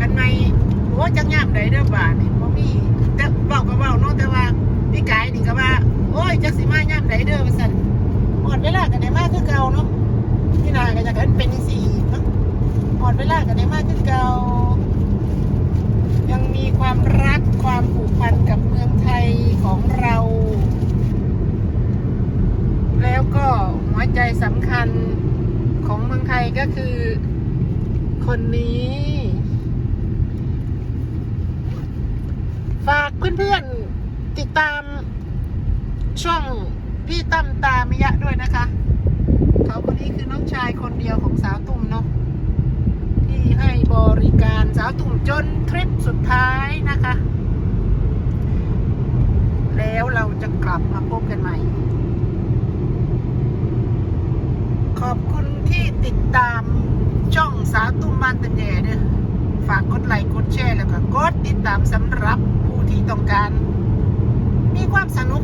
กันไหมโอ้จักยามใดเด้อบาดนี่บ่มีแต่เว้าก็เว้าเนาะแต่ว่าพี่กายนี่ก็ว่า โอ้ยจักสิมายามใดเด้อว่าซั่นหมดเวลากันได้มาคือเก่าเนาะพี่นาก็อยากให้มันเป็นจังซี่อีกเนาะหมดเวลากันได้มาคือเก่ายังมีความรักความผูกพันกับเมืองไทยของเรา แล้วก็หัวใจสำคัญของเมืองไทยก็คือคนนี้ ฝากเพื่อนๆติดตามช่องพี่ตั้มตามิยะด้วยนะคะ เขาคนนี้คือน้องชายคนเดียวของสาวตุ่มเนาะที่ให้บริการสาวตุ่มจนทริปสุดท้ายนะคะ แล้วเราจะกลับมาพบกันใหม่ ขอบคุณที่ติดตามช่องสาวตุ้มบ้านตันแย่เด้อฝากกดไลค์กดแชร์แล้วก็กดติดตามสำหรับ ที่ต้องการ มีความสนุก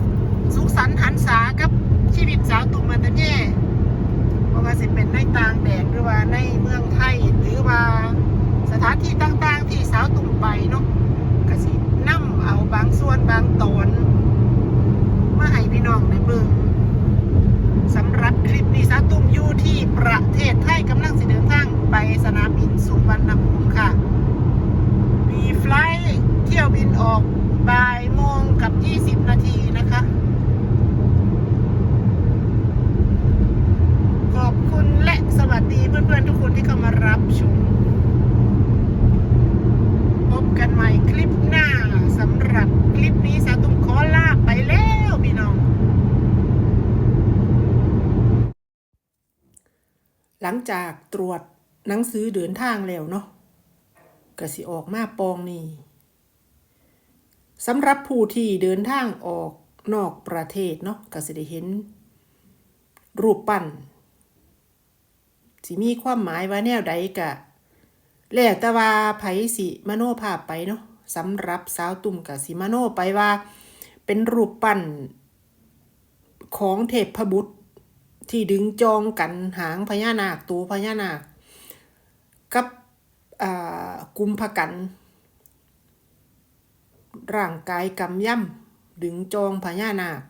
สุขสันต์หันษากับชีวิตสาวตุ้มบ้านตันแย่เพราะว่าสิเป็นในต่างแดนหรือว่าในเมืองไทย หรือว่าสถานที่ต่างๆ ที่สาวตุ้มไปเนาะก็สินํเอาบางส่วนบางตอนมาให้พี่น้องได้เบิ่งสำหรับคลิปนี้สาวตุ้มอยู่ที่ประเทศไทยกำลังสิเดินทางไปสนามบินสุวรรณภูมิไฟลท์เที่ยวบิน ออกบ่ายโมงกับ 20 นาทีนะคะ ขอบคุณและสวัสดีเพื่อนๆทุกคนที่เข้ามารับชม พบกันใหม่คลิปหน้าสำหรับคลิปนี้สาตุ้มขอลาไปแล้วพี่น้อง หลังจากตรวจหนังสือเดินทางแล้วเนาะก็สิออกมาปองนี่ สำหรับผู้ที่เดินทางออกนอกประเทศเนาะก็สิได้เห็น รูปปั้นสิมีความหมายว่าแนวใดกะแล้วแต่ว่าไผสิมโนภาพไปเนาะสำหรับสาวตุ่มกับสิมโนไปว่า เป็นรูปปั้นของเทพบุตรที่ดึงจองกันหางพญานาคตัวพญานาค กับอ่ากุมภกัน ร่างกายกำย่ำดึงจองพญานาค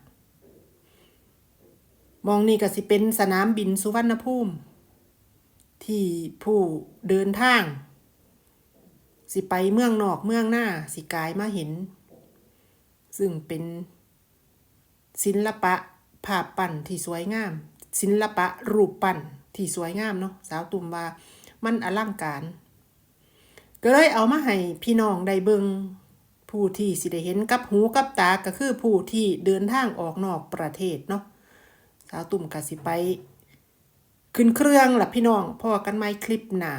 มองนี่ก็สิเป็นสนามบินสุวรรณภูมิ ที่ผู้เดินทาง สิไปเมืองนอกเมืองหน้าสิกายมาเห็น ซึ่งเป็นศิลปะภาพปั้นที่สวยงาม ศิลปะรูปปั้นที่สวยงามเนาะสาวตุ่มว่ามันอลังการ ก็เลยเอามาให้พี่น้องได้เบิง ผู้ที่สิได้เห็นกับหูกับตาก็คือผู้ที่เดินทางออกนอกประเทศเนาะสาวตุ่มก็สิไป ขึ้นเครื่องหลับพี่น้องพอกันไหมคลิปหนา